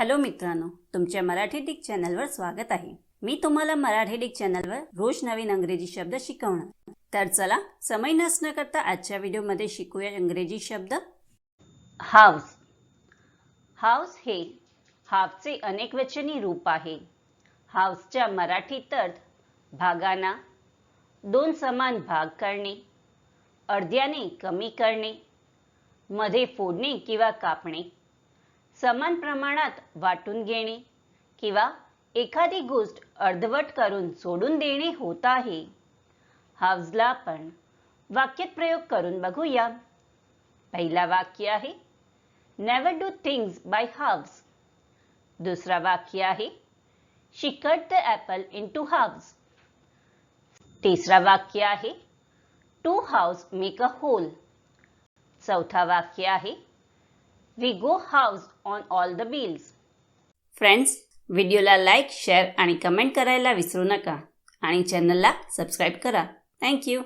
Hello मित्रांनो तुमच्या Marathi Dick चॅनलवर स्वागत आहे. मी तुम्हाला मराठी डिक चॅनलवर रोज नवीन अंग्रेजी शब्द शिकवणार. तर चला समय नसणं करता आजच्या व्हिडिओमध्ये शिकूया इंग्रजी शब्द. हाऊस. हाऊस हे हाफचे अनेकवचनी रूप आहे. हाऊसच्या मराठीत अर्थ भागांना दोन समान भाग करणे अर्ध्याने कमी करणे मध्ये फोडणे किंवा कापणे. समान प्रमाणात वाटून घेणे किंवा एखादी गोष्ट अर्धवट करून सोडून देणे होत आहे. हावजला आपण वाक्यात प्रयोग करून बघूया. पहिला वाक्य आहे never do things by halves दुसरा वाक्य आहे she cut the apple in two halves तिसरा वाक्य आहे two halves make a whole चौथा वाक्य आहे we go halves on all the bills friends व्हिडिओला लाईक शेअर आणि कमेंट करायला विसरू नका. आणि चॅनलला सबस्क्राईब करा. थँक्यू